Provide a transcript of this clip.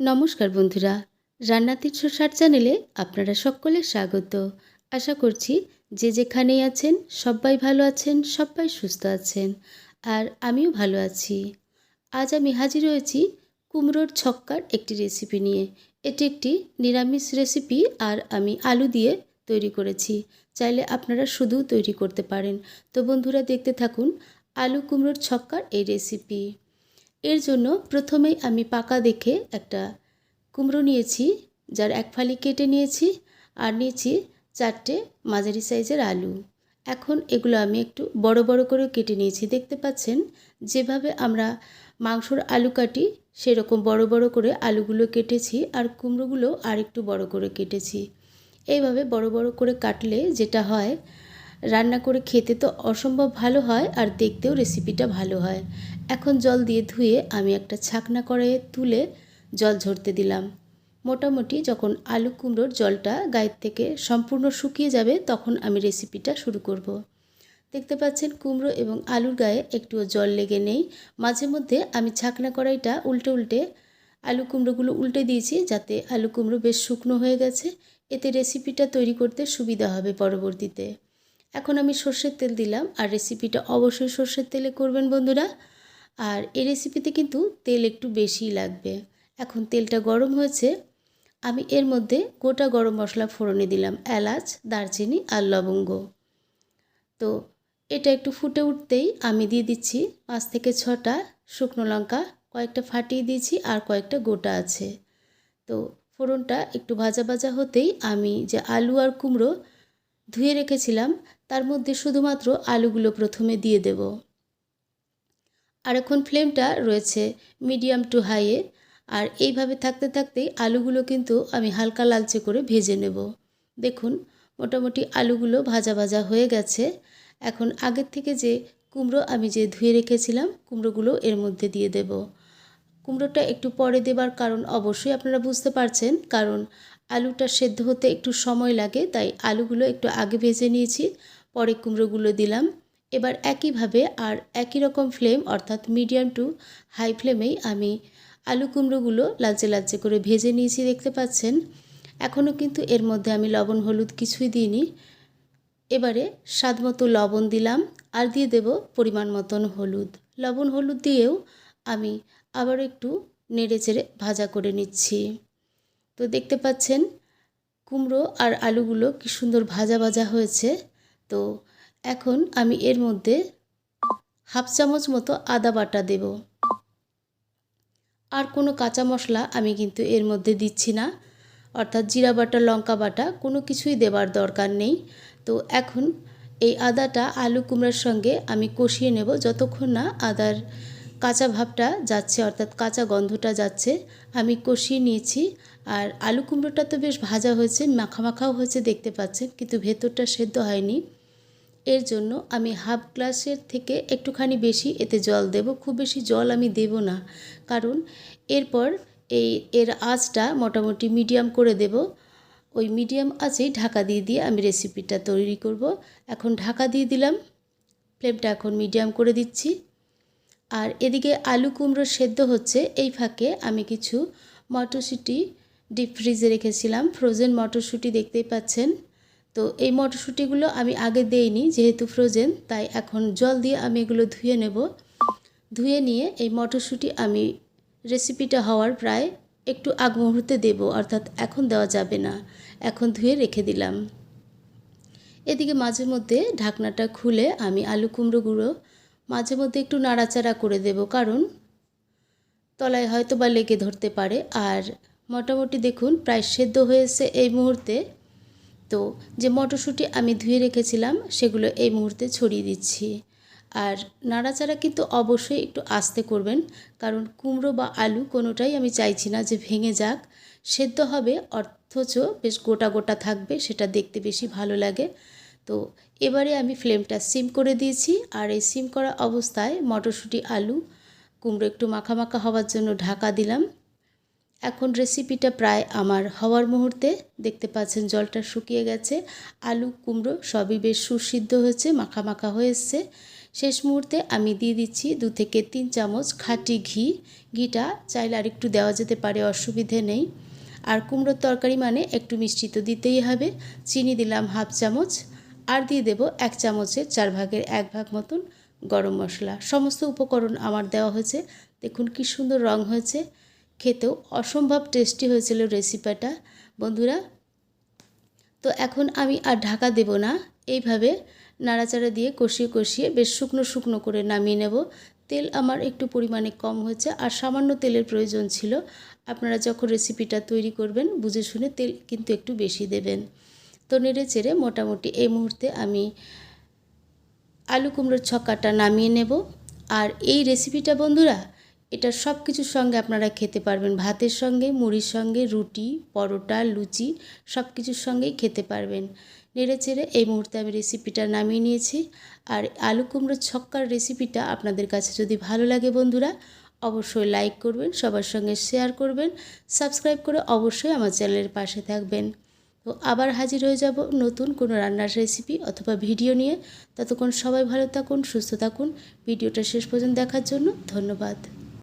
নমস্কার বন্ধুরা রান্না তিনশো ষাট চ্যানেলে আপনারা সকলে স্বাগত। আশা করছি যে যেখানেই আছেন সবাই ভালো আছেন, সবাই সুস্থ আছেন, আর আমিও ভালো আছি। আজ আমি হাজির হয়েছি কুমড়োর ছক্কার একটি রেসিপি নিয়ে। এটি একটি নিরামিষ রেসিপি আর আমি আলু দিয়ে তৈরি করেছি। চাইলে আপনারা শুধু তৈরি করতে পারেন। তো বন্ধুরা দেখতে থাকুন আলু কুমড়োর ছক্কার এই রেসিপি এর জন্য প্রথমেই আমি পাকা দেখে একটা কুমড়ো নিয়েছি, যার এক ফালি কেটে নিয়েছি আর নিয়েছি চারটে মাঝারি সাইজের আলু। এখন এগুলো আমি একটু বড় বড় করে কেটে নিয়েছি। দেখতে পাচ্ছেন, যেভাবে আমরা মাংসর আলু কাটি, সেরকম বড় বড় করে আলুগুলো কেটেছি আর কুমড়োগুলো আর একটু বড় করে কেটেছি। এইভাবে বড় বড় করে কাটলে যেটা হয়, রান্না করে খেতে তো অসম্ভব ভালো হয় আর দেখতেও রেসিপিটা ভালো হয়। এখন জল দিয়ে ধুয়ে আমি একটা ছাকনা করে তুলে জল ঝরতে দিলাম। মোটামুটি যখন আলু কুমড়োর জলটা গায়ের থেকে সম্পূর্ণ শুকিয়ে যাবে তখন আমি রেসিপিটা শুরু করব। দেখতে পাচ্ছেন কুমড়ো এবং আলুর গায়ে একটুও জল লেগে নেই। মাঝে মধ্যে আমি ছাকনা কড়াইটা উল্টে উল্টে আলু কুমড়োগুলো উল্টে দিয়েছি যাতে আলু কুমড়ো বেশ শুকনো হয়ে গেছে। এতে রেসিপিটা তৈরি করতে সুবিধা হবে পরবর্তীতে। এখন আমি সর্ষের তেল দিলাম আর রেসিপিটা অবশ্যই সর্ষের তেলে করবেন বন্ধুরা। আর এই রেসিপিতে কিন্তু তেল একটু বেশিই লাগবে। এখন তেলটা গরম হয়েছে, আমি এর মধ্যে গোটা গরম মশলা ফোড়নে দিলাম, এলাচ, দারচিনি আর লবঙ্গ। তো এটা একটু ফুটে উঠতেই আমি দিয়ে দিচ্ছি পাঁচ থেকে ছটা শুকনো লঙ্কা, কয়েকটা ফাটিয়ে দিয়েছি আর কয়েকটা গোটা আছে। তো ফোড়নটা একটু ভাজা ভাজা হতেই আমি যে আলু আর কুমড়ো ধুয়ে রেখেছিলাম, তার মধ্যে শুধুমাত্র আলুগুলো প্রথমে দিয়ে দেব। আর এখন ফ্লেমটা রয়েছে, মিডিয়াম টু হাইয়ে। আর এইভাবে থাকতে থাকতেই আলুগুলো কিন্তু আমি হালকা লালচে করে ভেজে নেব। দেখুন, মোটামুটি আলুগুলো ভাজা ভাজা হয়ে গেছে। এখন আগের থেকে যে কুমড়ো আমি যে ধুয়ে রেখেছিলাম, কুমড়োগুলো এর মধ্যে দিয়ে দেব। কুমড়োটা একটু পরে দেবার কারণ অবশ্যই আপনারা বুঝতে পারছেন, কারণ আলুটা সেদ্ধ হতে একটু সময় লাগে, তাই আলুগুলো একটু আগে ভেজে নিয়েছি, পরে কুমড়োগুলো দিলাম। এবার একইভাবে আর একই রকম ফ্লেম অর্থাৎ মিডিয়াম টু হাই ফ্লেমেই আমি আলু কুমড়োগুলো লালচে লালচে করে ভেজে নিয়েছি দেখতে পাচ্ছেন। এখনও কিন্তু এর মধ্যে আমি লবণ, হলুদ কিছুই দিইনি। এবারে স্বাদ মতো লবণ দিলাম আর দিয়ে দেব পরিমাণ মতন হলুদ। লবণ, হলুদ দিয়েও আমি আবার একটু নেড়ে চেড়ে ভাজা করে নিচ্ছি। তো দেখতে পাচ্ছেন কুমড়ো আর আলুগুলো কি সুন্দর ভাজা ভাজা হয়েছে। তো এখন আমি এর মধ্যে হাফ চামচ মতো আদা বাটা দেব। আর কোনো কাঁচা মশলা আমি কিন্তু এর মধ্যে দিচ্ছি না। অর্থাৎ জিরা বাটা, লঙ্কা বাটা, কোনো কিছুই দেবার দরকার নেই। তো এখন এই আদাটা আলু কুমড়ার সঙ্গে আমি কষিয়ে নেব যতক্ষণ না আদার কাঁচা ভাবটা যাচ্ছে, অর্থাৎ কাঁচা গন্ধটা যাচ্ছে। আমি কষিয়ে নিয়েছি। আর আলু কুমড়োটা তো বেশ ভাজা হয়েছে, মাখা মাখাও হয়েছে দেখতে পাচ্ছেন, কিন্তু ভেতরটা সেদ্ধ হয়নি। এর জন্য আমি হাফ গ্লাসের থেকে একটুখানি বেশি এতে জল দেব। খুব বেশি জল আমি দেব না। কারণ এরপর এই এর আঁচটা মোটামুটি মিডিয়াম করে দেব। ওই মিডিয়াম আঁচেই ঢাকা দিয়ে দিয়ে আমি রেসিপিটা তৈরি করব। এখন ঢাকা দিয়ে দিলাম। ফ্লেমটা এখন মিডিয়াম করে দিচ্ছি। আর এদিকে আলু কুমড়ো সেদ্ধ হচ্ছে। এই ফাঁকে আমি কিছু মটরশুঁটি ডিপ ফ্রিজে রেখেছিলাম। ফ্রোজেন মটরশুঁটি দেখতেই পাচ্ছেন। তো এই মটরশুঁটিগুলো আমি আগে দেইনি, যেহেতু ফ্রোজেন তাই এখন জল দিয়ে আমি এগুলো ধুয়ে নেব। ধুয়ে নিয়ে এই মটরশুঁটি আমি রেসিপিটা হওয়ার প্রায় একটু আগ মুহূর্তে দেবো, অর্থাৎ এখন দেওয়া যাবে না। এখন ধুয়ে রেখে দিলাম। এদিকে মাঝে মধ্যে ঢাকনাটা খুলে আমি আলু কুমড়ো গুঁড়ো মাঝে মধ্যে একটু নাড়াচাড়া করে দেব, কারণ তলায় হয়তো বা লেগে ধরতে পারে। আর মোটামুটি দেখুন, প্রায় সেদ্ধ হয়েছে এই মুহূর্তে। তো যে মটরশুঁটি আমি ধুয়ে রেখেছিলাম, সেগুলো এই মুহূর্তে ছড়িয়ে দিচ্ছি। আর নাড়াচাড়া কিন্তু অবশ্যই একটু আস্তে করবেন, কারণ কুমড়ো বা আলু কোনোটাই আমি চাইছি না যে ভেঙে যাক। সেদ্ধ হবে, অথচ বেশ গোটা গোটা থাকবে, সেটা দেখতে বেশি ভালো লাগে। তো এবারে আমি ফ্লেমটা সিম করে দিয়েছি, আর এই সিম করা অবস্থায় মটরশুঁটি, আলু, কুমড়ো একটু মাখা মাখা হওয়ার জন্য ঢাকা দিলাম। এখন রেসিপিটা প্রায় আমার হওয়ার মুহূর্তে। দেখতে পাচ্ছেন জলটা শুকিয়ে গেছে। আলু, কুমড়ো সবই বেশ সুসিদ্ধ হয়েছে, মাখা মাখা হয়ে এসছে। শেষ মুহূর্তে আমি দিয়ে দিচ্ছি দু থেকে তিন চামচ খাঁটি ঘি। ঘিটা চাইলে আর একটু দেওয়া যেতে পারে, অসুবিধে নেই। আর কুমড়োর তরকারি মানে একটু মিষ্টি তো দিতেই হবে। চিনি দিলাম হাফ চামচ। আর দিয়ে দেব এক চামচের চার ভাগের এক ভাগ মতন গরম মশলা। সমস্ত উপকরণ আমার দেওয়া হয়েছে। দেখুন কি সুন্দর রং হয়েছে। খেতেও অসম্ভব টেস্টি হয়েছিল রেসিপিটা বন্ধুরা, তো এখন আমি আর ঢাকা দেব না। এইভাবে নাড়াচাড়া দিয়ে কষিয়ে কষিয়ে বেশ শুকনো শুকনো করে নামিয়ে নেব। তেল আমার একটু পরিমাণে কম হয়েছে আর সামান্য তেলের প্রয়োজন ছিল। আপনারা যখন রেসিপিটা তৈরি করবেন, বুঝে শুনে তেল কিন্তু একটু বেশি দেবেন। তো নেড়ে চেড়ে মোটামুটি এই মুহূর্তে আমি আলু কুমড়োর ছক্কাটা নামিয়ে নেব। আর এই রেসিপিটা বন্ধুরা এটা সব কিছুর সঙ্গে আপনারা খেতে পারবেন। ভাতের সঙ্গে, মুড়ির সঙ্গে, রুটি, পরোটা, লুচি সব কিছুর সঙ্গেই খেতে পারবেন। নেড়ে চেড়ে এই মুহূর্তে আমি রেসিপিটা নামিয়ে নিয়েছি। আর আলু কুমড়ো ছক্কার রেসিপিটা আপনাদের কাছে যদি ভালো লাগে বন্ধুরা, অবশ্যই লাইক করবেন, সবার সঙ্গে শেয়ার করবেন সাবস্ক্রাইব করে অবশ্যই আমার চ্যানেলের পাশে থাকবেন। তো আবার হাজির হয়ে যাব নতুন কোনো রান্নার রেসিপি অথবা ভিডিও নিয়ে। ততক্ষণ সবাই ভালো থাকুন, সুস্থ থাকুন। ভিডিওটা শেষ পর্যন্ত দেখার জন্য ধন্যবাদ।